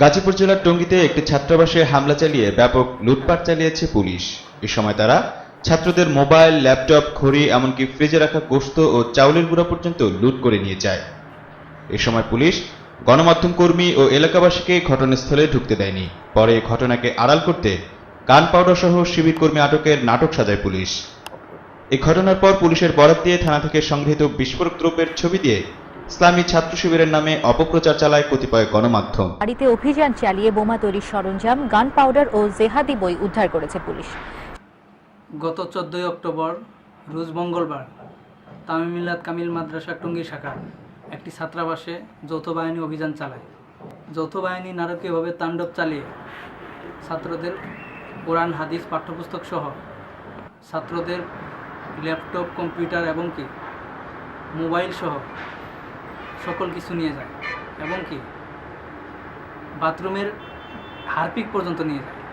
গাজীপুর জেলার টঙ্গীতে একটি ছাত্রাবাসে হামলা চালিয়ে ব্যাপক লুটপাট চালিয়েছে পুলিশ। এ সময় তারা ছাত্রদের মোবাইল, ল্যাপটপ, ঘড়ি, এমনকি ফ্রিজে রাখা গোশত ও চাউলের গুঁড়া পর্যন্ত লুট করে নিয়ে যায়। এ সময় পুলিশ, গণমাধ্যম কর্মী ও এলাকাবাসীকে ঘটনাস্থলে ঢুকতে দেয়নি। পরে ঘটনাকে আড়াল করতে গান পাউডার সহ শিবির কর্মী আটকের নাটক সাজায় পুলিশ। এই ঘটনার পর পুলিশের বরাত দিয়ে থানা থেকে সংগৃহীত বিস্ফোরক দ্রব্যের ছবি দিয়ে ইসলামী ছাত্র শিবিরের নামে অপপ্রচার চালায় কতিপয় গণমাধ্যম। বাড়িতে অভিযান চালিয়ে বোমা তৈরির সরঞ্জাম গান পাউডার ও জেহাদি বই উদ্ধার করেছে পুলিশ। গত চোদ্দই অক্টোবর রোজ মঙ্গলবার তামিম মিল্লাত কামিল মাদ্রাসা টঙ্গী শাখা একটি ছাত্রাবাসে যৌথ বাহিনী অভিযান চালায়। যৌথ বাহিনী নারকীয়ভাবে তাণ্ডব চালিয়ে ছাত্রদের কোরআন হাদিস পাঠ্যপুস্তক সহ ছাত্রদের ল্যাপটপ কম্পিউটার এবং কি মোবাইল সহ সকল কিছু নিয়ে যায়। এবং কি? বাথরুমের হারপিক পর্যন্ত নিয়ে যায়।